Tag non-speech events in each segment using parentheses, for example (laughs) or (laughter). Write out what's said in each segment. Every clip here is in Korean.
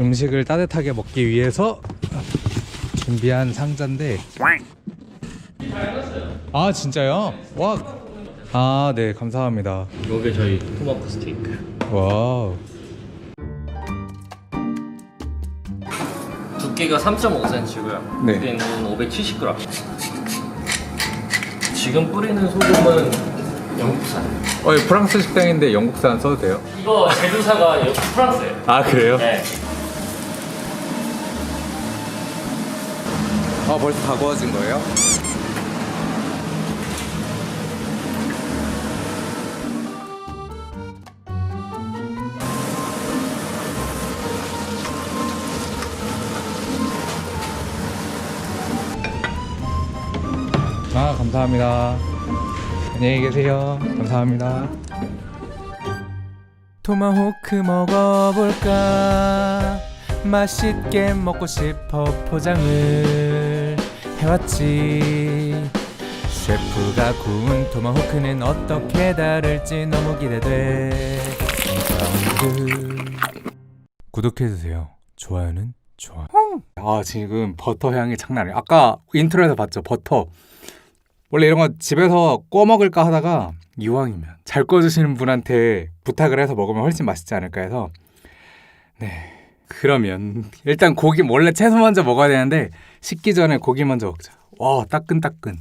음식을 따뜻하게 먹기 위해서 준비한 상자인데 아 진짜요? 와. 아, 네, 감사합니다. 요게 저희 토마토 스테이크 와우. 두께가 3.5cm고요 네. 무게는 570g 지금 뿌리는 소금은 영국산 어, 이 프랑스 식당인데 영국산 써도 돼요? 이거 제조사가 여- 프랑스예요 아, 그래요? 네. 아, 벌써 다 구워진 거예요? 아, 감사합니다. 안녕히 계세요. 감사합니다. 토마호크 먹어볼까? 맛있게 먹고 싶어 포장을 해왔지. 셰프가 구운 토마호크는 어떻게 다를지 너무 기대돼. 사운드. 구독해주세요. 좋아요는 좋아. 아 지금 버터 향이 장난 아니야. 아까 인트로에서 봤죠 버터. 원래 이런 거 집에서 꺼 먹을까 하다가 이왕이면 잘 꺼주시는 분한테 부탁을 해서 먹으면 훨씬 맛있지 않을까 해서 네 그러면 일단 고기 원래 채소 먼저 먹어야 되는데 식기 전에 고기 먼저 먹자. 와 따끈따끈.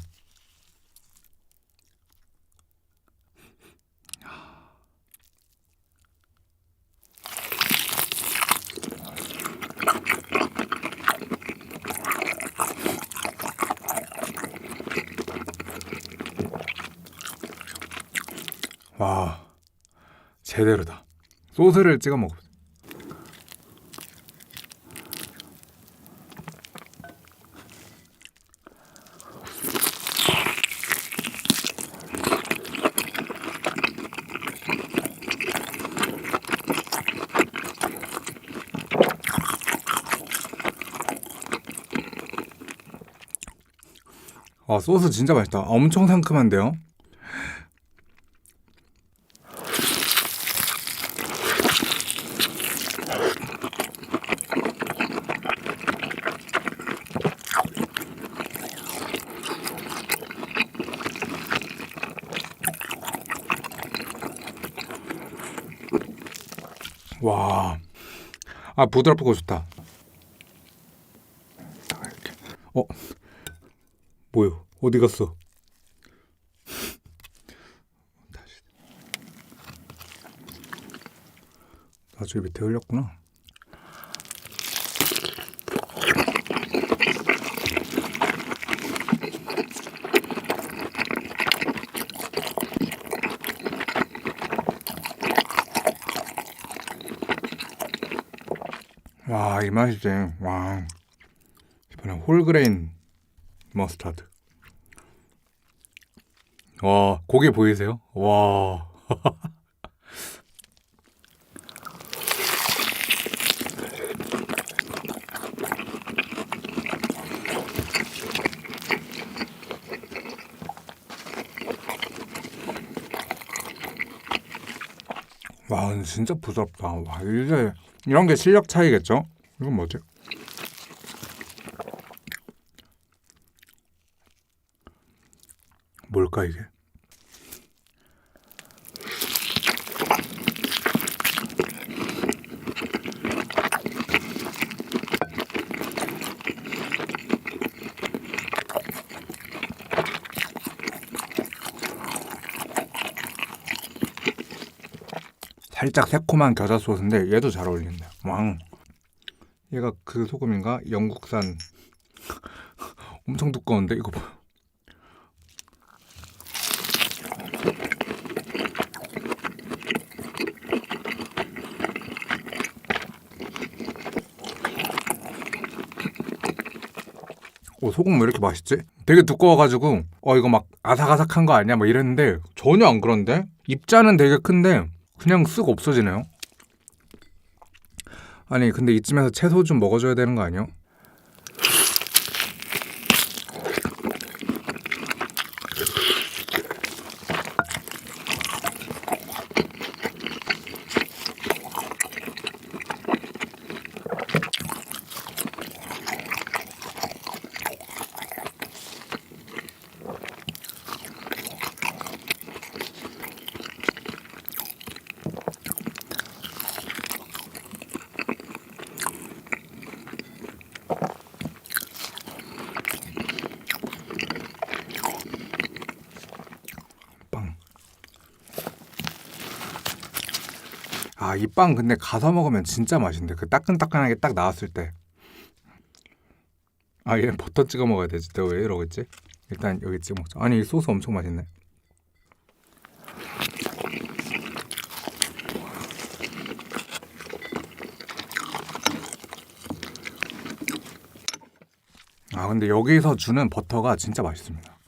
와 제대로다. 소스를 찍어 먹어 아 소스 진짜 맛있다. 엄청 상큼한데요? 와, 아 부드럽고 좋다. 이렇게. 어, 뭐요? 어디 갔어? (laughs) 다시. 아, 저기 밑에 흘렸구나. 와, 이 맛이지. 와. 이번엔 홀그레인 머스타드. 와, 고기 보이세요? 와. 와, 진짜 부드럽다. 와, 이제 이런 게 실력 차이겠죠? 이건 뭐지? 뭘까 이게? 살짝 새콤한 겨자 소스인데 얘도 잘 어울린다. 왕. 얘가 그 소금인가? 영국산. (laughs) 엄청 두꺼운데 이거 봐. 오 소금 왜 이렇게 맛있지? 되게 두꺼워가지고 어 이거 막 아삭아삭한 거 아니야? 막 이랬는데 전혀 안 그런데 입자는 되게 큰데 그냥 쓱 없어지네요. 아니 근데 이쯤에서 채소 좀 먹어줘야 되는 거 아니야? 아, 이 빵 근데 가서 먹으면 진짜 맛있는데 그 따끈따끈하게 딱 나왔을 때. 아, 얘 버터 찍어 먹어야 되지. 내가 왜 이러고 있지? 일단 여기 찍어 먹자. 아니, 이 소스 엄청 맛있네. 아, 근데 여기서 주는 버터가 진짜 맛있습니다.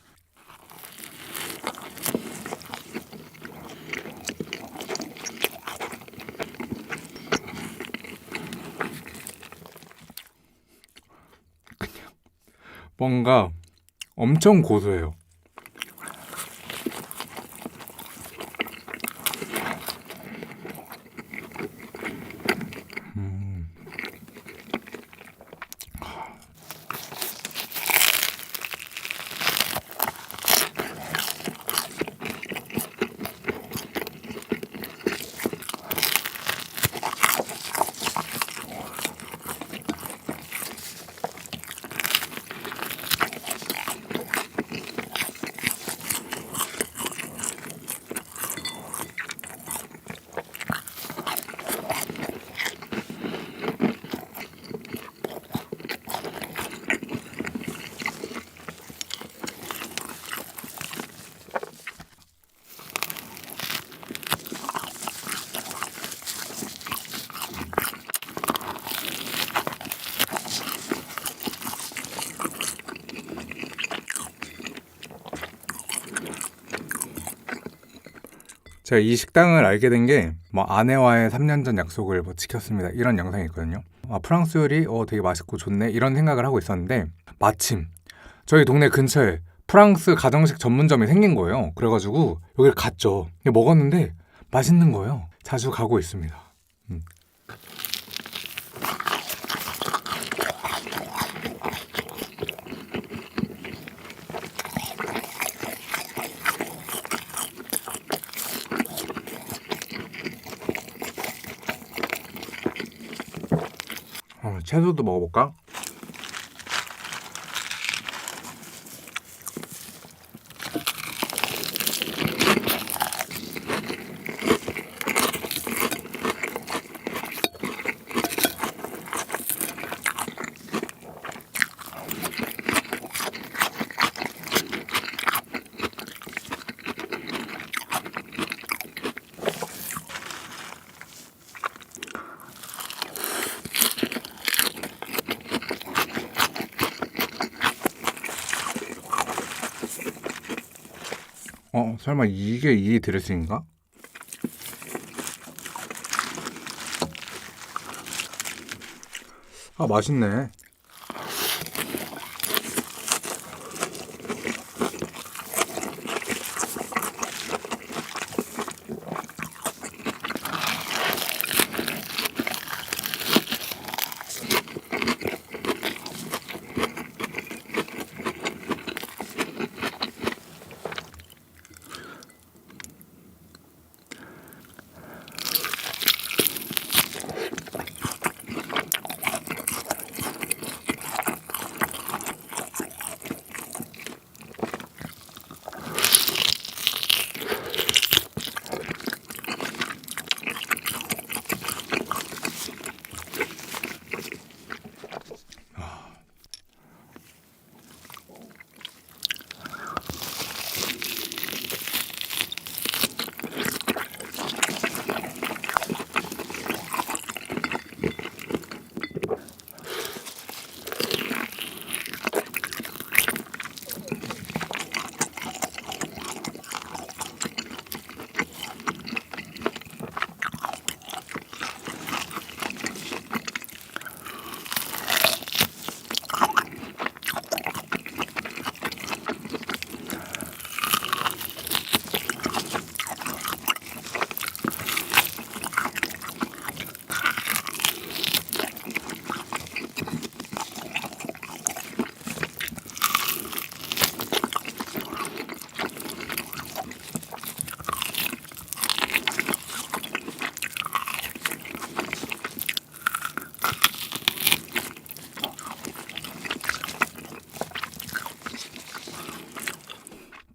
뭔가 엄청 고소해요. 음. 제가 이 식당을 알게 된 게 뭐 아내와의 3년 전 약속을 뭐 지켰습니다. 이런 영상이 있거든요. 아, 프랑스 요리 어 되게 맛있고 좋네 이런 생각을 하고 있었는데 마침 저희 동네 근처에 프랑스 가정식 전문점이 생긴 거예요. 그래가지고 여기를 갔죠. 먹었는데 맛있는 거예요. 자주 가고 있습니다. 음. 어, 채소도 먹어볼까? 어, 설마 이게 이 드레싱인가? 아, 맛있네.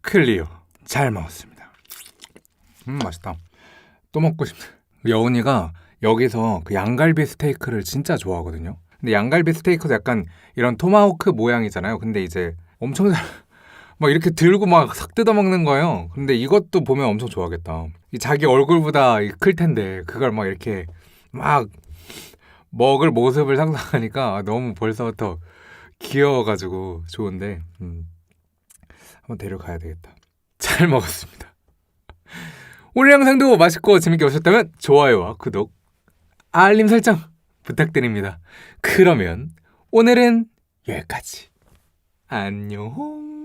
클리어. 잘 먹었습니다. 음, 맛있다. 또 먹고 싶다. 여운이가 여기서 그 양갈비 스테이크를 진짜 좋아하거든요. 근데 양갈비 스테이크도 약간 이런 토마호크 모양이잖아요. 근데 이제 엄청 잘, (laughs) 막 이렇게 들고 막 싹 뜯어 먹는 거예요. 근데 이것도 보면 엄청 좋아하겠다. 이 자기 얼굴보다 이클 텐데 그걸 막 이렇게 막 먹을 모습을 상상하니까 너무 벌써부터 귀여워가지고 좋은데 음, 한번 데려가야 되겠다. (laughs) 잘 먹었습니다. 오늘 영상도 맛있고 재밌게 보셨다면 좋아요와 구독, 알림 설정 부탁드립니다. 그러면 오늘은 여기까지. 안녕.